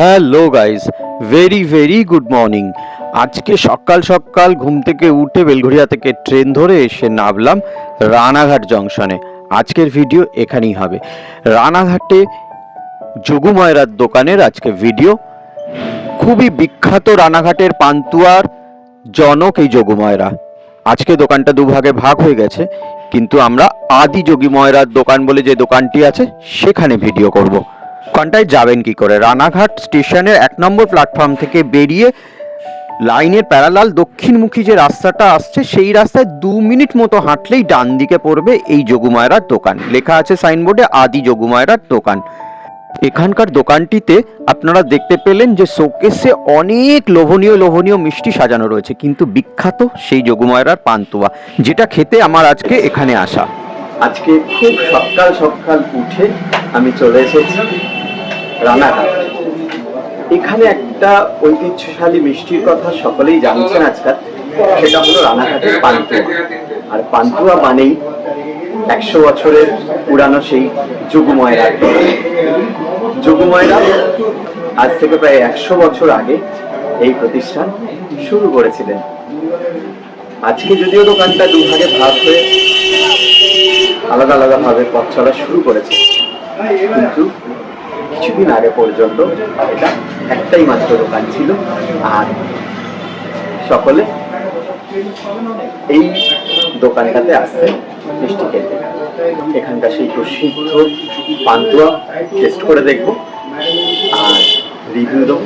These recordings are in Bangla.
Hello guys very very good morning আজকে সকাল সকাল ঘুম থেকে উঠে বেলঘড়িয়া থেকে ট্রেন ধরে এসে নামলাম রানাঘাট জংশনে। আজকের ভিডিও এখানেই হবে। রানাঘাটে যোগুময়রার দোকানের আজকে ভিডিও খুবই বিখ্যাত রানাঘাটের পান্তুয়ার জনক এই যোগুময়রা আজকে দোকানটা দুভাগে ভাগ হয়ে গেছে, কিন্তু আমরা আদি যোগী ময়রার দোকান বলে যে দোকানটি আছে, সেখানে ভিডিও করব। দোকানটায় যাবেন কি করে? রানাঘাট স্টেশনের এক নম্বর প্ল্যাটফর্ম থেকে বেরিয়ে লাইনের প্যারালাল দক্ষিণমুখী যে রাস্তাটা আসছে, সেই রাস্তায় দু মিনিট মতো হাঁটলেই ডান দিকে পড়বে এই যোগুমায়রার দোকান। লেখা আছে সাইনবোর্ডে, আদি যোগুমায়রার দোকান। এখানকার দোকানটিতে আপনারা দেখতে পেলেন যে শোকেসে অনেক লোভনীয় লোভনীয় মিষ্টি সাজানো রয়েছে, কিন্তু বিখ্যাত সেই যোগুমায়রার পান্তুয়া, যেটা খেতে আমার আজকে এখানে আসা। আজকে খুব সকাল সকাল উঠে আমি চলে এসেছি রানাঘাট। এখানে একটা ঐতিহ্যশালী মিষ্টির কথা সকলেই জানছেন আজকাল, সেটা হলো রানাঘাটের পান্তুয়া। আর পান্তুয়া মানেই একশো বছরের পুরানো সেই যুগুময়রা। যুগুময়রা আজ থেকে প্রায় একশো বছর আগে এই প্রতিষ্ঠান শুরু করেছিলেন। আজকে যদিও দোকানটা দুভাগে ভাগ হয়ে আলাদা আলাদা ভাবে পথ চলা শুরু করেছে। কিন্তু কিছুদিন আগে পর্যন্ত এটা একটাই মাত্র দোকান ছিল, আর সকলে এই দোকানটাতে আসছে মিষ্টি খেতে। এখানকার সেই প্রসিদ্ধ পান্তুয়া টেস্ট করে দেখব। আর রিভিউ দেবো।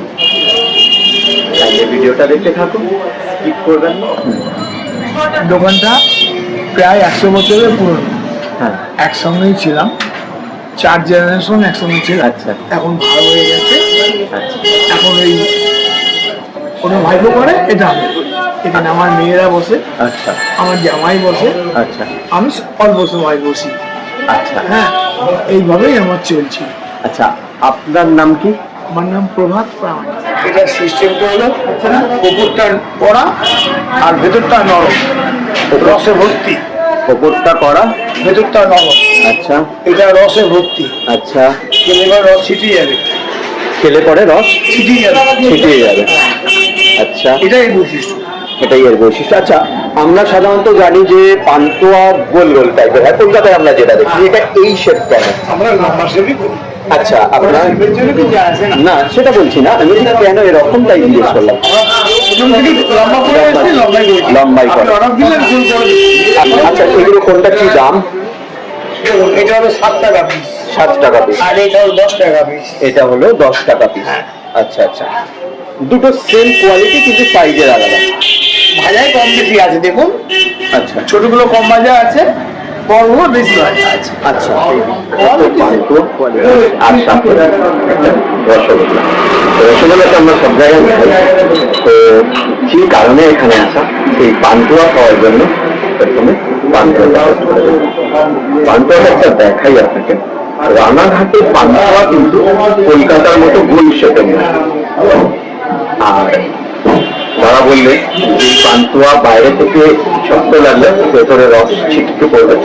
চাইলে ভিডিওটা দেখতে থাকুন স্কিপ করবেন দোকানটা প্রায় একশো বছরের পুরনো। একসঙ্গেই ছিলাম। চার জেনারেশন একসঙ্গে ছিল আচ্ছা। এখন ভালো হয়ে গেছে। আচ্ছা এখন এই কোনো ভাইপো করে এটা আমি এখানে আমার মেয়েরা বসে আচ্ছা। আমার জামাই বসে আচ্ছা। আমি অল্প সময় বসি। আচ্ছা। হ্যাঁ এইভাবেই আমার চলছে। আচ্ছা আপনার নাম কি? আমার নাম প্রভাত প্রামাণিক। এটা সিস্টেমটা হলো উপরটা পড়া আর ভেতরটা নরম। রসে ভর্তি। ওপরটা করা? ভেতরটা নরম। আচ্ছা। এটা রসে ভর্তি। আচ্ছা। এবার রস ছিটিয়ে যাবে। খেলে পরে রস? ছিটিয়ে যাবে। ছিটিয়ে যাবে। আচ্ছা। এটাই বৈশিষ্ট্য। এটাই এর বৈশিষ্ট্য। আচ্ছা আমরা সাধারণত জানি যে পান্তুয়া গোল গোল টাইপের হ্যাঁ। কলকাতায় আমরা যেটা দেখি? এটা এই শেপ কেন আমরা লম্বা শেপই করি। আচ্ছা আপনার না সেটা বলছি না। আমি ঠিক কেন এরকম টাইপ জিজ্ঞেস করলাম? লম্বাই। আচ্ছা এগুলো কোনটা কি দাম? এটা হলো সাত টাকা পিস সাত টাকা পিস আর এটা হলো দশ টাকা পিস এটা হলো দশ টাকা পিস আচ্ছা আচ্ছা। দুটো সেম কোয়ালিটি কিন্তু সাইজের আলাদা। ভাজায় কম বেশি আছে দেখুন। আচ্ছা। ছোটগুলো কম ভাজা আছে। আচ্ছা আর সাথে রসগোল্লা তো রসগোল্লা। আমরা সব জায়গায় খাই তো কি কারণে এখানে আসা? সেই পান্তুয়া খাওয়ার জন্য প্রথমে দেখব। পান্তুয়াটা একটা দেখাই আপনাকে। রানাঘাটে পান্তুয়া কিন্তু কলকাতার মতো গোল শেপের আর তারা বললে, পান্তুয়া বাইরে থেকে শক্ত লাগলে, ভেতরে রস ছিটকে পড়বে।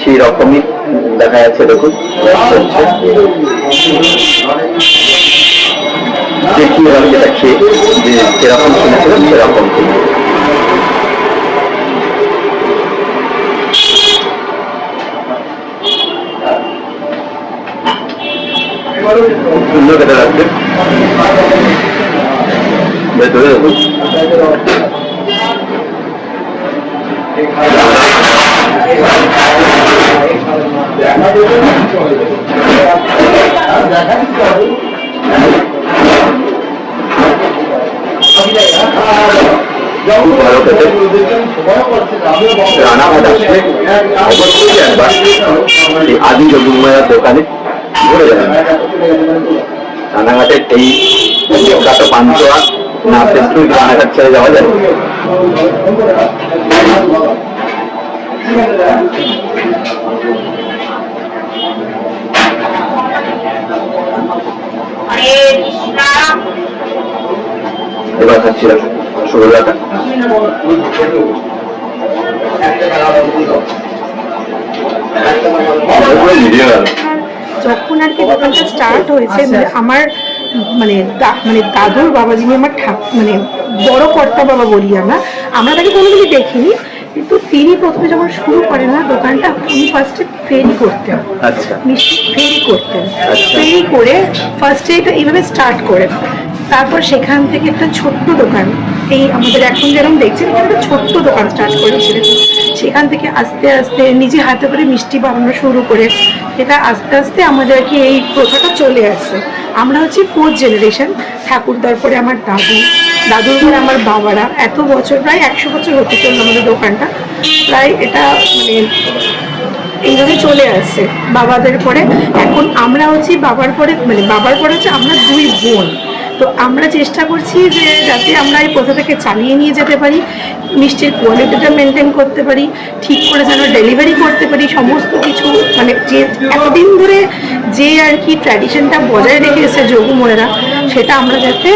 সেই রকমই দেখা যাচ্ছে, দেখুন। চলছে দেখি এবার যেটা খেয়ে, যে যেরকম শুনেছিলাম, সেরকম সুন্দর খেতে লাগছে। ভেতরে রানাঘাট আসলে অবশ্যই একবার এই আদি রবীন্দ্রনাথ দোকানে ঘুরে যাবেন রানাঘাটের এই বিখ্যাত পান্তুয়া না পেস্টু রানাঘাট ছেড়ে যাওয়া যায় এবার খাচ্ছি মিলিয়ে যখন আর কি দোকানটা স্টার্ট হয়েছে মানে আমার মানে মানে দাদুর বাবা যিনি আমার ঠাক মানে বড় কর্তা বাবা বলি আমরা আমরা তাকে কোনোদিনই দেখিনি কিন্তু তিনি প্রথমে যখন শুরু করেন না দোকানটা উনি ফার্স্টে ফেরি করতেন। আচ্ছা। মিষ্টি ফেরি করতেন। আচ্ছা। ফেরি করে ফার্স্টে এটা এইভাবে স্টার্ট করেন। তারপর সেখান থেকে একটা ছোট্ট দোকান এই আমাদের এখন যেরকম দেখছেন একটা ছোট্ট দোকান স্টার্ট করেছিলেন সেখান থেকে আস্তে আস্তে নিজে হাতে করে মিষ্টি বানানো শুরু করে সেটা আস্তে আস্তে আমাদেরকে এই প্রথাটা চলে আসছে। আমরা হচ্ছে ফোর্থ জেনারেশন ঠাকুরদার পরে আমার দাদু, দাদুর পরে আমার বাবারা, এত বছর, প্রায় একশো বছর হতে চলল আমাদের দোকানটা। প্রায় এটা মানে এইভাবে চলে আসছে বাবাদের পরে। এখন আমরা হচ্ছি বাবার পরে মানে বাবার পরে হচ্ছে আমরা দুই বোন। তো আমরা চেষ্টা করছি যে যাতে আমরা এই প্রথাটাকে চালিয়ে নিয়ে যেতে পারি মিষ্টির কোয়ালিটিটা মেনটেন করতে পারি, ঠিক করে যেন ডেলিভারি করতে পারি, সমস্ত কিছু মানে যে এতদিন ধরে যে আর কি ট্র্যাডিশনটা বজায় রেখে এসেছে যোগুময়েরা সেটা আমরা যাতে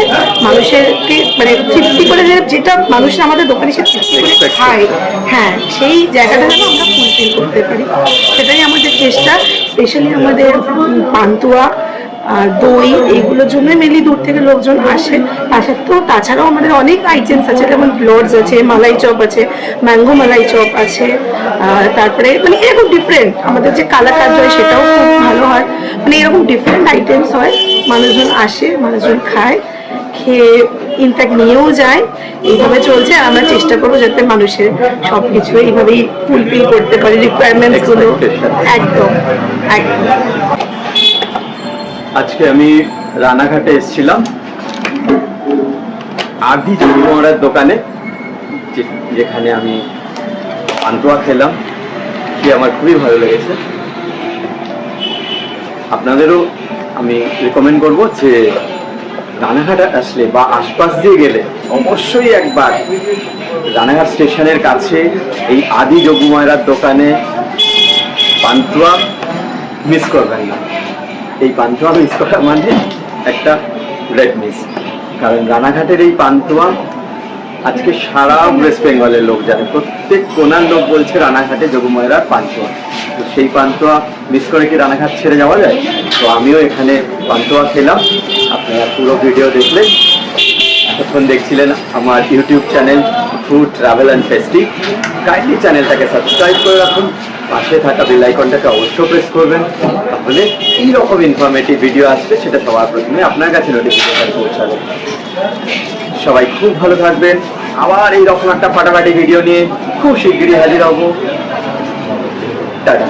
মানুষেরকে মানে তৃপ্তি করে যেটা মানুষের আমাদের দোকানে এসে তৃপ্তি করে খায় হ্যাঁ সেই জায়গাটা যেন আমরা ফুলফিল করতে পারি। সেটাই আমাদের চেষ্টা স্পেশালি আমাদের পান্তুয়া আর দই এইগুলোর জন্য মেনলি দূর থেকে লোকজন আসে। তাছাড়া তো তাছাড়াও আমাদের অনেক আইটেমস আছে যেমন লর্ডস আছে মালাই চপ আছে ম্যাঙ্গো মালাই চপ আছে তারপরে মানে এরকম ডিফারেন্ট আমাদের যে কালাকার হয় সেটাও খুব ভালো হয়। মানে এরকম ডিফারেন্ট আইটেমস হয়। মানুষজন আসে মানুষজন খায় খেয়ে ইনফ্যাক্ট নিয়েও যায়। এইভাবে চলছে আর আমরা চেষ্টা করব যাতে মানুষের সব কিছু এইভাবেই ফুলফিল করতে পারি রিকোয়ারমেন্টসগুলো একদম একদম। আজকে আমি রানাঘাটে এসেছিলাম। আদি জমিমহরার দোকানে যেখানে আমি পান্তুয়া খেলাম। কি আমার খুবই ভালো লেগেছে। আপনাদেরও আমি রেকমেন্ড করব যে রানাঘাট আসলে বা আশপাশ দিয়ে গেলে অবশ্যই একবার রানাঘাট স্টেশনের কাছে এই আদি যোগুমায়রার দোকানে পান্তুয়া মিস করবেন না। এই পান্তুয়া মিস করা মানে একটা গ্রেট মিস কারণ রানাঘাটের এই পান্তুয়া আজকে সারা ওয়েস্ট বেঙ্গলের লোক জানে। প্রত্যেক কোনার লোক বলছে রানাঘাটে যোগময়রার পান্তুয়া। তো সেই পান্তুয়া মিস করে কি রানাঘাট ছেড়ে যাওয়া যায়? তো আমিও এখানে পান্তুয়া খেলাম। আপনারা পুরো ভিডিও দেখলেন। এতক্ষণ দেখছিলেন আমার YouTube channel food travel and festive kindly চ্যানেলটাকে সাবস্ক্রাইব করে রাখুন। পাশে থাকা বেল আইকনটাকে অবশ্যই প্রেস করবেন। তাহলে এই রকম ইনফরমেটিভ ভিডিও আসবে সেটা সবার প্রথমে আপনার কাছে নোটিফিকেশন পৌঁছাবে। সবাই খুব ভালো থাকবেন। আবার এই রকম একটা ফাটাফাটি ভিডিও নিয়ে খুব শিগগিরই হাজির হব। টাটা।